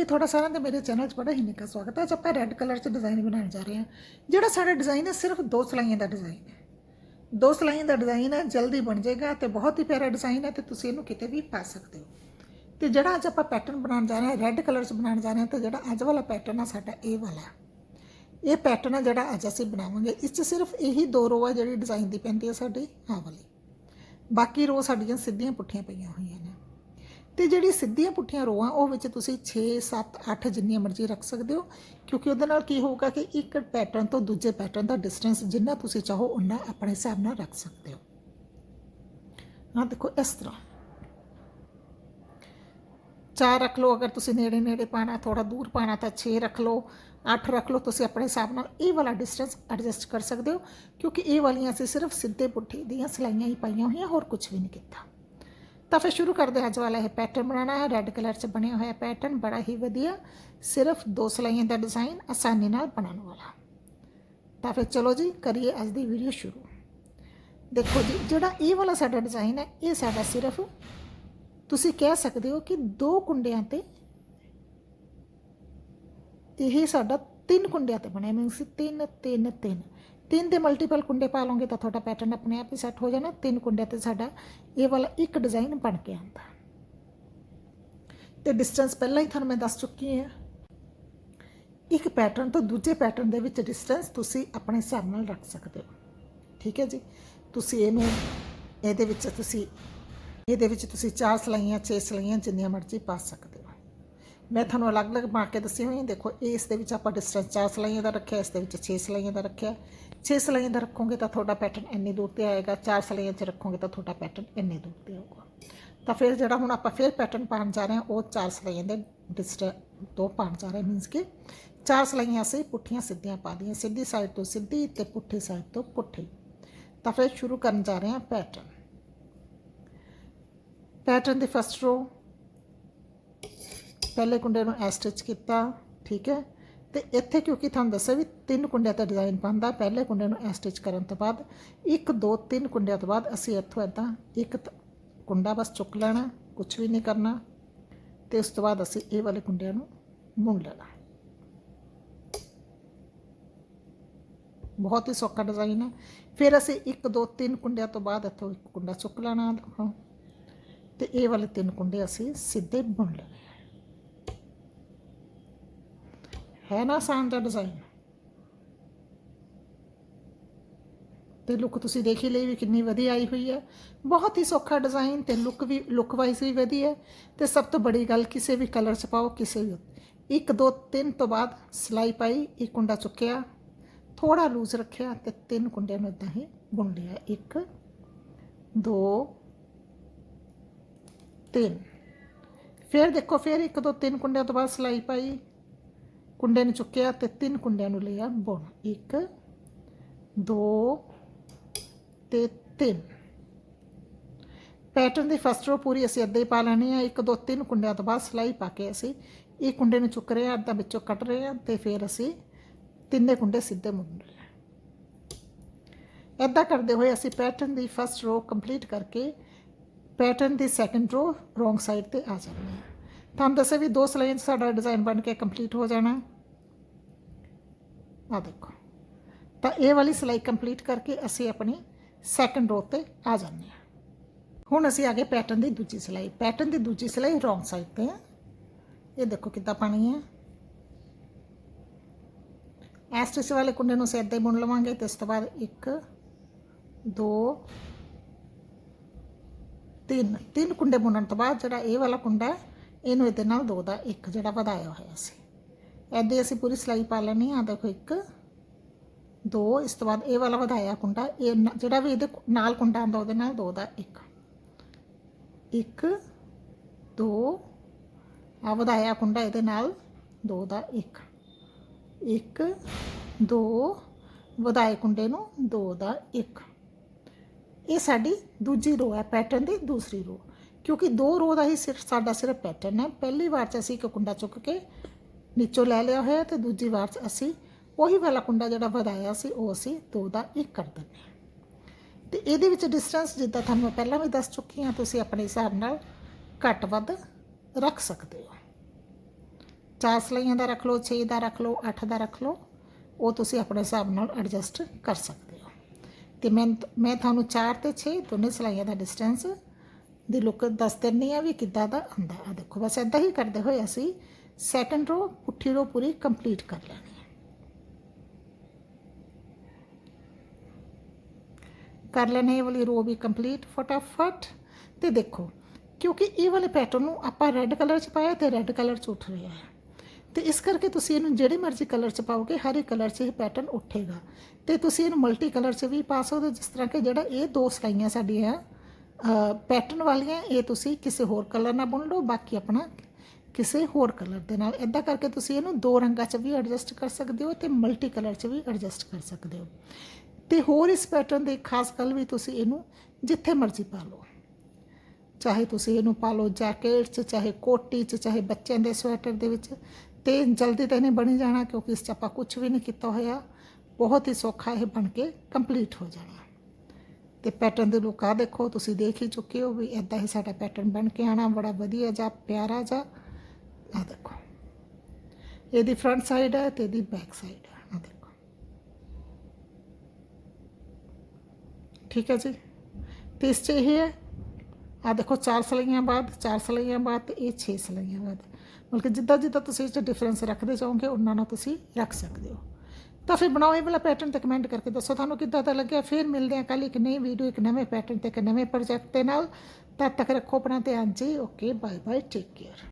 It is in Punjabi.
ਜੀ, ਤੁਹਾਡਾ ਸਾਰਿਆਂ ਦਾ ਮੇਰੇ ਚੈਨਲ 'ਚ ਬੜਾ ਹੀ ਨਿੱਘਾ ਸਵਾਗਤ ਹੈ। ਅੱਜ ਆਪਾਂ ਰੈੱਡ ਕਲਰ 'ਚ ਡਿਜ਼ਾਈਨ ਬਣਾਉਣ ਜਾ ਰਹੇ ਹਾਂ। ਜਿਹੜਾ ਸਾਡਾ ਡਿਜ਼ਾਈਨ ਹੈ, ਸਿਰਫ ਦੋ ਸਲਾਈਆਂ ਦਾ ਡਿਜ਼ਾਈਨ ਹੈ। ਦੋ ਸਲਾਈਆਂ ਦਾ ਡਿਜ਼ਾਈਨ ਹੈ, ਜਲਦੀ ਬਣ ਜਾਏਗਾ ਤੇ ਬਹੁਤ ਹੀ ਪਿਆਰਾ ਡਿਜ਼ਾਈਨ ਹੈ ਤੇ ਤੁਸੀਂ ਇਹਨੂੰ ਕਿਤੇ ਵੀ ਪਾ ਸਕਦੇ ਹੋ। ਤੇ ਜਿਹੜਾ ਅੱਜ ਆਪਾਂ ਪੈਟਰਨ ਬਣਾਉਣ ਜਾ ਰਹੇ ਹਾਂ ਰੈੱਡ ਕਲਰ 'ਚ ਬਣਾਉਣ ਜਾ ਰਹੇ ਹਾਂ, ਤੇ ਜਿਹੜਾ ਅੱਜ ਵਾਲਾ ਪੈਟਰਨ ਆ, ਸਾਡਾ ਇਹ ਵਾਲਾ ਇਹ ਪੈਟਰਨ ਆ ਜਿਹੜਾ ਅੱਜ ਅਸੀਂ ਬਣਾਵਾਂਗੇ। ਇਸ 'ਚ ਸਿਰਫ ਇਹੀ ਦੋ ਰੋ ਆ ਜਿਹੜੀ ਡਿਜ਼ਾਈਨ ਦੀ ਪੈਂਦੀ ਹੈ ਸਾਡੀ ਹਾਂ ਵਾਲੀ। ਬਾਕੀ ਰੋ ਸਾਡੀਆਂ ਸਿੱਧੀਆਂ ਪੁੱਠੀਆਂ ਪਈਆਂ ਹੋਈਆਂ। ਤੇ ਜਿਹੜੀ ਸਿੱਧੀਆਂ ਪੁੱਠੀਆਂ ਰੋਆਂ, ਉਹ ਵਿੱਚ ਤੁਸੀਂ 6 7 8 ਜਿੰਨੀਆਂ ਮਰਜ਼ੀ ਰੱਖ ਸਕਦੇ ਹੋ, ਕਿਉਂਕਿ ਉਹਦੇ ਨਾਲ ਕੀ ਹੋਊਗਾ ਕਿ ਇੱਕ ਪੈਟਰਨ ਤੋਂ ਦੂਜੇ ਪੈਟਰਨ ਦਾ ਡਿਸਟੈਂਸ ਜਿੰਨਾ ਤੁਸੀਂ ਚਾਹੋ ਉਨਾ ਆਪਣੇ ਹਿਸਾਬ ਨਾਲ ਰੱਖ ਸਕਦੇ ਹੋ। ਹਾਂ ਦੇਖੋ, ਇਸ ਤਰ੍ਹਾਂ। ਚਾਰ ਰੱਖ ਲਓ, ਅਗਰ ਤੁਸੀਂ ਨੇੜੇ ਨੇੜੇ ਪਾਣਾ ਥੋੜਾ ਦੂਰ ਪਾਣਾ ਤਾਂ 6 ਰੱਖ ਲਓ 8 ਰੱਖ ਲਓ, ਤੁਸੀਂ ਆਪਣੇ ਹਿਸਾਬ ਨਾਲ ਇਹ ਵਾਲਾ ਡਿਸਟੈਂਸ ਐਡਜਸਟ ਕਰ ਸਕਦੇ ਹੋ, ਕਿਉਂਕਿ ਇਹ ਵਾਲੀਆਂ ਅਸੀਂ ਸਿਰਫ ਸਿੱਧੇ ਪੁੱਠੀ ਦੀਆਂ ਸਲਾਈਆਂ ਹੀ ਪਾਈਆਂ ਹੋਈਆਂ, ਹੋਰ ਕੁਝ ਵੀ ਨਹੀਂ ਕੀਤਾ। ਤਾਂ ਫਿਰ ਸ਼ੁਰੂ ਕਰਦੇ ਹਾਂ ਅੱਜ ਵਾਲਾ ਇਹ ਪੈਟਰਨ ਬਣਾਉਣਾ ਹੈ ਰੈੱਡ ਕਲਰ 'ਚ ਬਣਿਆ ਹੋਇਆ ਪੈਟਰਨ ਬੜਾ ਹੀ ਵਧੀਆ ਸਿਰਫ ਦੋ ਸਲਾਈਆਂ ਦਾ ਡਿਜ਼ਾਈਨ ਆਸਾਨੀ ਨਾਲ ਬਣਾਉਣ ਵਾਲਾ ਤਾਂ ਫਿਰ ਚਲੋ ਜੀ ਕਰੀਏ ਅੱਜ ਦੀ ਵੀਡੀਓ ਸ਼ੁਰੂ ਦੇਖੋ ਜੀ ਜਿਹੜਾ ਇਹ ਵਾਲਾ ਸਾਡਾ ਡਿਜ਼ਾਈਨ ਹੈ ਇਹ ਸਾਡਾ ਸਿਰਫ ਤੁਸੀਂ ਕਹਿ ਸਕਦੇ ਹੋ ਕਿ ਦੋ ਕੁੰਡਿਆਂ ਤੇ ਇਹ ਸਾਡਾ ਤਿੰਨ ਕੁੰਡਿਆਂ ਤੇ ਬਣਿਆ ਮੀਨਸ ਤਿੰਨ ਤਿੰਨ ਤਿੰਨ ਤਿੰਨ ਦੇ ਮਲਟੀਪਲ ਕੁੰਡੇ ਪਾ ਲਓਗੇ ਤਾਂ ਤੁਹਾਡਾ ਪੈਟਰਨ ਆਪਣੇ ਆਪ ਹੀ ਸੈੱਟ ਹੋ ਜਾਣਾ। ਤਿੰਨ ਕੁੰਡਿਆਂ ਤੇ ਸਾਡਾ ਇਹ ਵਾਲਾ ਇੱਕ ਡਿਜ਼ਾਈਨ ਬਣ ਕੇ ਆਉਂਦਾ। ਤੇ ਡਿਸਟੈਂਸ ਪਹਿਲਾਂ ਹੀ ਤੁਹਾਨੂੰ ਮੈਂ ਦੱਸ ਚੁੱਕੀ ਹਾਂ। ਇੱਕ ਪੈਟਰਨ ਤੋਂ ਦੂਜੇ ਪੈਟਰਨ ਦੇ ਵਿੱਚ ਡਿਸਟੈਂਸ ਤੁਸੀਂ ਆਪਣੇ ਹਿਸਾਬ ਨਾਲ ਰੱਖ ਸਕਦੇ ਹੋ। ਠੀਕ ਹੈ ਜੀ? ਤੁਸੀਂ ਇਹਨੂੰ ਇਹਦੇ ਵਿੱਚ ਤੁਸੀਂ, ਇਹਦੇ ਵਿੱਚ ਤੁਸੀਂ ਚਾਰ ਸਲਾਈਆਂ, ਛੇ ਸਲਾਈਆਂ ਜਿੰਨੀਆਂ ਮਰਜ਼ੀ ਪਾ ਸਕਦੇ ਹੋ ਮੈਂ ਤੁਹਾਨੂੰ ਅਲੱਗ-ਅਲੱਗ ਪਾ ਕੇ ਦੱਸੀ ਹੋਈ ਹੈ। ਦੇਖੋ ਇਸ ਦੇ ਵਿੱਚ ਆਪਾਂ ਡਿਸਟੈਂਸ ਚਾਰ ਸਲਾਈਆਂ ਦਾ ਰੱਖਿਆ ਇਸ ਦੇ ਵਿੱਚ 6 ਸਲਾਈਆਂ ਦਾ ਰੱਖਿਆ 6 ਸਲਾਈਆਂ ਦਾ ਰੱਖੋਗੇ ਤਾਂ ਤੁਹਾਡਾ ਪੈਟਰਨ ਇੰਨੀ ਦੂਰ ਤੇ ਆਏਗਾ ਚਾਰ ਸਲਾਈਆਂ 'ਚ ਰੱਖੋਗੇ ਤਾਂ ਤੁਹਾਡਾ ਪੈਟਰਨ ਇੰਨੀ ਦੂਰ ਤੇ ਆਊਗਾ ਤਾਂ ਫਿਰ ਜਿਹੜਾ ਹੁਣ ਆਪਾਂ ਫਿਰ ਪੈਟਰਨ ਪਾਉਣ ਜਾ ਰਹੇ ਹਾਂ ਉਹ ਚਾਰ ਸਲਾਈਆਂ ਦੇ ਡਿਸਟੈਂਸ ਤੋਂ ਪਾਉਣ ਜਾ ਰਹੇ ਮੀਨਸ ਕਿ ਚਾਰ ਸਲਾਈਆਂ ਅਸੀਂ ਪੁੱਠੀਆਂ ਸਿੱਧੀਆਂ ਪਾ ਦੀਆਂ ਸਿੱਧੀ ਸਾਈਡ ਤੋਂ ਸਿੱਧੀ ਤੇ ਪੁੱਠੀ ਸਾਈਡ ਤੋਂ ਪੁੱਠੀ ਤਾਂ ਫਿਰ ਸ਼ੁਰੂ ਕਰਨ ਜਾ ਰਹੇ ਹਾਂ ਪੈਟਰਨ ਪੈਟਰਨ ਦੀ ਫਸਟ ਰੋ ਪਹਿਲੇ ਕੁੰਡੇ ਨੂੰ ਐ ਸਟਿਚ ਕੀਤਾ, ਠੀਕ ਹੈ? ਤੇ ਇੱਥੇ ਕਿਉਂਕਿ ਤੁਹਾਨੂੰ ਦੱਸਿਆ ਵੀ ਤਿੰਨ ਕੁੰਡਿਆਂ ਤੇ ਡਿਜ਼ਾਈਨ ਬਣਦਾ, ਪਹਿਲੇ ਕੁੰਡੇ ਨੂੰ ਐ ਸਟਿਚ ਕਰਨ ਤੋਂ ਬਾਅਦ, ਇੱਕ, ਦੋ, ਤਿੰਨ ਕੁੰਡਿਆਂ ਤੋਂ ਬਾਅਦ ਅਸੀਂ ਇੱਥੋਂ ਇਦਾਂ ਇੱਕ ਕੁੰਡਾ ਬਸ ਚੁੱਕ ਲੈਣਾ ਕੁਝ ਵੀ ਨਹੀਂ ਕਰਨਾ, ਤੇ ਉਸ ਤੋਂ ਬਾਅਦ ਅਸੀਂ ਇਹ ਵਾਲੇ ਕੁੰਡਿਆਂ ਨੂੰ ਮੁੰਨ ਲੈਣਾ। ਬਹੁਤ ਹੀ ਸੌਖਾ ਡਿਜ਼ਾਈਨ ਹੈ। ਫਿਰ ਅਸੀਂ ਇੱਕ, ਦੋ, ਤਿੰਨ ਕੁੰਡਿਆਂ ਤੋਂ ਬਾਅਦ ਇੱਥੋਂ ਇੱਕ ਕੁੰਡਾ ਚੁੱਕ ਲੈਣਾ ਦੇਖੋ ਤੇ ਇਹ ਵਾਲੇ ਤਿੰਨ ਕੁੰਡੇ ਅਸੀਂ ਸਿੱਧੇ ਬੁਣ ਲੈਣੇ। ਹੈ ਨਾ ਆਸਾਨ ਦਾ ਡਿਜ਼ਾਈਨ ਤੇ ਲੁੱਕ ਤੁਸੀਂ ਦੇਖ ਹੀ ਲਈ ਵੀ ਕਿੰਨੀ ਵਧੀਆ ਆਈ ਹੋਈ ਹੈ। ਬਹੁਤ ਹੀ ਸੌਖਾ ਡਿਜ਼ਾਈਨ ਤੇ ਲੁੱਕ ਵੀ ਲੁੱਕ ਵਾਈਜ਼ ਵੀ ਵਧੀਆ ਹੈ। ਤੇ ਸਭ ਤੋਂ ਬੜੀ ਗੱਲ, ਕਿਸੇ ਵੀ ਕਲਰ ਚ ਪਾਓ, ਕਿਸੇ ਵੀ ਇੱਕ, ਦੋ, ਤਿੰਨ ਤੋਂ ਬਾਅਦ ਸਲਾਈ ਪਾਈ, ਇੱਕ ਕੁੰਡਾ ਚੁੱਕਿਆ ਥੋੜਾ ਲੂਜ਼ ਰੱਖਿਆ ਤੇ ਤਿੰਨ ਕੁੰਡਿਆਂ ਨੂੰ ਇਦਾਂ ਹੀ ਬੁਣ ਲਿਆ। ਇੱਕ, ਦੋ, ਤਿੰਨ। ਫਿਰ ਦੇਖੋ, ਫਿਰ ਇੱਕ, ਦੋ, ਤਿੰਨ ਕੁੰਡਿਆਂ ਤੋਂ ਬਾਅਦ ਸਲਾਈ ਪਾਈ। ਕੁੰਡੇ ਨੂੰ ਚੁੱਕਿਆ ਤੇ ਤਿੰਨ ਕੁੰਡਿਆਂ ਨੂੰ ਲਿਆ ਬੁਣ ਇੱਕ ਦੋ ਤੇ ਤਿੰਨ ਪੈਟਰਨ ਦੀ ਫਸਟ ਰੋ ਪੂਰੀ ਅਸੀਂ ਅੱਧੇ ਹੀ ਪਾ ਲੈਣੀ ਆ ਇੱਕ ਦੋ ਤਿੰਨ ਕੁੰਡਿਆਂ ਤੋਂ ਬਾਅਦ ਸਲਾਈ ਪਾ ਕੇ ਅਸੀਂ ਇਹ ਕੁੰਡੇ ਨੂੰ ਚੁੱਕ ਰਹੇ ਆ ਅੱਧਾ ਵਿੱਚੋਂ ਕੱਟ ਰਹੇ ਆ ਤੇ ਫਿਰ ਅਸੀਂ ਤਿੰਨੇ ਕੁੰਡੇ ਸਿੱਧੇ ਮੁੜ ਰਹੇ ਆ ਇੱਦਾਂ ਕਰਦੇ ਹੋਏ ਅਸੀਂ ਪੈਟਰਨ ਦੀ ਫਸਟ ਰੋ ਕੰਪਲੀਟ ਕਰਕੇ ਪੈਟਰਨ ਦੀ ਸੈਕੰਡ ਰੋ ਰੋਂਗ ਸਾਈਡ ਤੇ ਆ ਜਾਂਦੇ ਹਾਂ ਤੁਹਾਨੂੰ ਦੱਸਿਆ ਵੀ ਦੋ ਸਲਾਈਆਂ 'ਚ ਸਾਡਾ ਡਿਜ਼ਾਈਨ ਬਣ ਕੇ ਕੰਪਲੀਟ ਹੋ ਜਾਣਾ ਆ ਦੇਖੋ। ਤਾਂ ਇਹ ਵਾਲੀ ਸਲਾਈ ਕੰਪਲੀਟ ਕਰਕੇ ਅਸੀਂ ਆਪਣੀ ਸੈਕੰਡ ਰੋ ਤੇ ਆ ਜਾਂਦੇ ਹਾਂ। ਹੁਣ ਅਸੀਂ ਆ ਗਏ ਪੈਟਰਨ ਦੀ ਦੂਜੀ ਸਲਾਈ। ਪੈਟਰਨ ਦੀ ਦੂਜੀ ਸਲਾਈ ਰੋਂਗ ਸਾਈਡ ਤੇ ਹੈ। ਇਹ ਦੇਖੋ ਕਿੱਦਾਂ ਪਾਣੀ ਹੈ। ਐਸਟਿਚ ਵਾਲੇ ਕੁੰਡੇ ਨੂੰ ਸਿੱਧੇ ਬੁਣ ਲਵਾਂਗੇ ਤੇ ਇਸ ਤੋਂ ਬਾਅਦ 1 2 ਤਿੰਨ। ਤਿੰਨ ਕੁੰਡੇ ਬੁਣਨ ਤੋਂ ਬਾਅਦ ਜਿਹੜਾ ਇਹ ਵਾਲਾ ਕੁੰਡਾ ਇਹਨੂੰ ਇਹਦੇ ਨਾਲ ਦੋ ਦਾ ਇੱਕ ਜਿਹੜਾ ਵਧਾਇਆ ਹੋਇਆ ਸੀ। ਐਦੇ ਅਸੀਂ ਪੂਰੀ ਸਿਲਾਈ ਪਾ ਲੈਣੀ ਆ ਦੇਖੋ ਇੱਕ, ਦੋ, ਇਸ ਤੋਂ ਬਾਅਦ ਇਹ ਵਾਲਾ ਵਧਾਇਆ ਕੁੰਡਾ, ਇਹ ਨ- ਜਿਹੜਾ ਵੀ ਇਹਦੇ ਨਾਲ ਕੁੰਡਾ ਆਉਂਦਾ ਉਹਦੇ ਨਾਲ ਦੋ ਦਾ ਇੱਕ। ਇੱਕ, ਦੋ ਆ ਵਧਾਇਆ ਕੁੰਡਾ ਇਹਦੇ ਨਾਲ ਦੋ ਦਾ ਇੱਕ। ਇੱਕ, ਦੋ, ਵਧਾਏ ਕੁੰਡੇ ਨੂੰ ਦੋ ਦਾ ਇੱਕ। ਇਹ ਸਾਡੀ ਦੂਜੀ ਰੋ ਹੈ ਪੈਟਰਨ ਦੀ ਦੂਸਰੀ ਰੋ। ਕਿਉਂਕਿ ਦੋ ਰੋ ਦਾ ਹੀ ਸਿਰਫ ਸਾਡਾ ਸਿਰਫ ਪੈਟਰਨ ਹੈ। ਪਹਿਲੀ ਵਾਰ ਚ ਅਸੀਂ ਇੱਕ ਕੁੰਡਾ ਚੁੱਕ ਕੇ ਨੀਚੋਂ ਲੈ ਲਿਆ ਹੋਇਆ ਤੇ ਦੂਜੀ ਵਾਰ ਚ ਅਸੀਂ ਉਹੀ ਵਾਲਾ ਕੁੰਡਾ ਜਿਹੜਾ ਵਧਾਇਆ ਸੀ, ਉਹ ਅਸੀਂ ਦੋ ਦਾ ਇੱਕ ਕਰ ਦਿੰਦੇ ਹਾਂ। ਤੇ ਇਹਦੇ ਵਿੱਚ ਡਿਸਟੈਂਸ ਜਿੱਦਾਂ ਤੁਹਾਨੂੰ ਮੈਂ ਪਹਿਲਾਂ ਵੀ ਦੱਸ ਚੁੱਕੀ ਹਾਂ, ਤੁਸੀਂ ਆਪਣੇ ਹਿਸਾਬ ਨਾਲ ਘੱਟ ਵੱਧ ਰੱਖ ਸਕਦੇ ਹੋ। ਚਾਰ ਸਲਾਈਆਂ ਦਾ ਰੱਖ ਲਓ 6 ਦਾ ਰੱਖ ਲਓ 8 ਦਾ ਰੱਖ ਲਓ, ਉਹ ਤੁਸੀਂ ਆਪਣੇ ਹਿਸਾਬ ਨਾਲ ਐਡਜਸਟ ਕਰ ਸਕਦੇ ਹੋ। ਤੇ ਮੈਂ ਮੈਂ ਤੁਹਾਨੂੰ 4 ਤੇ 6 ਦੋਨੇ ਸਲਾਈਆਂ ਦਾ ਡਿਸਟੈਂਸ ਦੀ ਲੋਕ ਦੱਸ ਦਿੰਨੀ ਆ ਵੀ ਕਿੱਦਾਂ ਦਾ ਆਉਂਦਾ ਆ ਦੇਖੋ, ਬਸ ਇਦਾਂ ਹੀ ਕਰਦੇ ਹੋਏ ਅਸੀਂ ਸੈਕੰਡ ਰੋ ਪੁੱਠੀ ਰੋ ਪੂਰੀ ਕੰਪਲੀਟ ਕਰ ਲੈਣੀ ਹੈ। ਕਰ ਲੈਣੇ ਇਹ ਵਾਲੀ ਰੋ ਵੀ ਕੰਪਲੀਟ ਫਟਾਫਟ। ਤੇ ਦੇਖੋ, ਕਿਉਂਕਿ ਇਹ ਵਾਲੇ ਪੈਟਰਨ ਨੂੰ ਆਪਾਂ ਰੈੱਡ ਕਲਰ ਚ ਪਾਇਆ ਤੇ ਰੈੱਡ ਕਲਰ ਚ ਉੱਠ ਰਿਹਾ ਹੈ। ਤੇ ਇਸ ਕਰਕੇ ਤੁਸੀਂ ਇਹਨੂੰ ਜਿਹੜੇ ਮਰਜ਼ੀ ਕਲਰ ਚ ਪਾਓਗੇ, ਹਰ ਇੱਕ ਕਲਰ ਚ ਇਹ ਪੈਟਰਨ ਉੱਠੇਗਾ। ਤੇ ਤੁਸੀਂ ਇਹਨੂੰ ਮਲਟੀ ਕਲਰ ਚ ਵੀ ਪਾ ਸਕਦੇ ਜਿਸ ਤਰ੍ਹਾਂ ਕਿ ਜਿਹੜਾ ਇਹ ਦੋ ਸਲਾਈਆਂ ਸਾਡੀਆਂ ਪੈਟਰਨ ਵਾਲੀਆਂ ਇਹ ਤੁਸੀਂ ਕਿਸੇ ਹੋਰ ਕਲਰ ਨਾਲ ਬੁਣ ਲਓ, ਬਾਕੀ ਆਪਣਾ ਕਿਸੇ ਹੋਰ ਕਲਰ ਦੇ ਨਾਲ। ਇਦਾਂ ਕਰਕੇ ਤੁਸੀਂ ਇਹਨੂੰ ਦੋ ਰੰਗਾਂ 'ਚ ਵੀ ਐਡਜਸਟ ਕਰ ਸਕਦੇ ਹੋ ਤੇ ਮਲਟੀ ਕਲਰ 'ਚ ਵੀ ਐਡਜਸਟ ਕਰ ਸਕਦੇ ਹੋ। ਤੇ ਹੋਰ ਇਸ ਪੈਟਰਨ ਦੀ ਖਾਸ ਗੱਲ ਵੀ ਤੁਸੀਂ ਇਹਨੂੰ ਜਿੱਥੇ ਮਰਜ਼ੀ ਪਾ ਲਓ। ਚਾਹੇ ਤੁਸੀਂ ਇਹਨੂੰ ਪਾ ਲਓ ਜੈਕਟ 'ਚ, ਚਾਹੇ ਕੋਟੀ 'ਚ, ਚਾਹੇ ਬੱਚਿਆਂ ਦੇ ਸਵੈਟਰ ਦੇ ਵਿੱਚ। ਤੇ ਜਲਦੀ ਤਾਂ ਇਹਨੇ ਬਣੀ ਜਾਣਾ ਕਿਉਂਕਿ ਇਸ 'ਚ ਆਪਾਂ ਕੁਝ ਵੀ ਨਹੀਂ ਕੀਤਾ ਹੋਇਆ। ਬਹੁਤ ਹੀ ਸੌਖਾ ਇਹ ਬਣ ਕੇ ਕੰਪਲੀਟ ਹੋ ਜਾਣਾ। ਤੇ ਪੈਟਰਨ ਦੇ ਲੁੱਕ ਆ ਦੇਖੋ, ਤੁਸੀਂ ਦੇਖ ਹੀ ਚੁੱਕੇ ਹੋ ਵੀ ਇਦਾਂ ਹੀ ਸਾਡਾ ਪੈਟਰਨ ਬਣ ਕੇ ਆਣਾ ਬੜਾ ਵਧੀਆ ਜਿਹਾ, ਪਿਆਰਾ ਜਿਹਾ। ਆ ਦੇਖੋ। ਇਹਦੀ ਫਰੰਟ ਸਾਈਡ ਹੈ ਤੇ ਇਹਦੀ ਬੈਕ ਸਾਈਡ ਹੈ ਆ ਦੇਖੋ। ਠੀਕ ਹੈ ਜੀ? ਤੇ ਇਸ 'ਚ ਇਹ ਹੈ ਆ ਦੇਖੋ, ਚਾਰ ਸਲਾਈਆਂ ਬਾਅਦ, ਚਾਰ ਸਲਾਈਆਂ ਬਾਅਦ ਤੇ ਇਹ 6 ਸਲਾਈਆਂ ਬਾਅਦ। ਮਤਲਬ ਕਿ ਜਿੱਦਾਂ ਜਿੱਦਾਂ ਤੁਸੀਂ ਇਸ 'ਚ ਡਿਫਰੈਂਸ ਰੱਖਦੇ ਚਾਹੋਗੇ ਉਹਨਾਂ ਨਾਲ ਤੁਸੀਂ ਰੱਖ ਸਕਦੇ ਹੋ। ਤਾਂ ਫਿਰ ਬਣਾਓ ਇਹ ਵਾਲਾ ਪੈਟਰਨ ਤੇ ਕਮੈਂਟ ਕਰਕੇ ਦੱਸੋ। ਤੁਹਾਨੂੰ ਕਿੱਦਾਂ ਦਾ ਲੱਗਿਆ? ਫਿਰ ਮਿਲਦੇ ਹਾਂ ਕੱਲ ਇੱਕ ਨਈ ਵੀਡੀਓ ਇੱਕ ਨਵੇਂ ਪੈਟਰਨ ਤੇ, ਇੱਕ ਨਵੇਂ ਪ੍ਰੋਜੈਕਟ ਦੇ ਨਾਲ। ਤਦ ਤੱਕ ਰੱਖੋ ਆਪਣਾ ਧਿਆਨ ਜੀ। Okay bye bye take care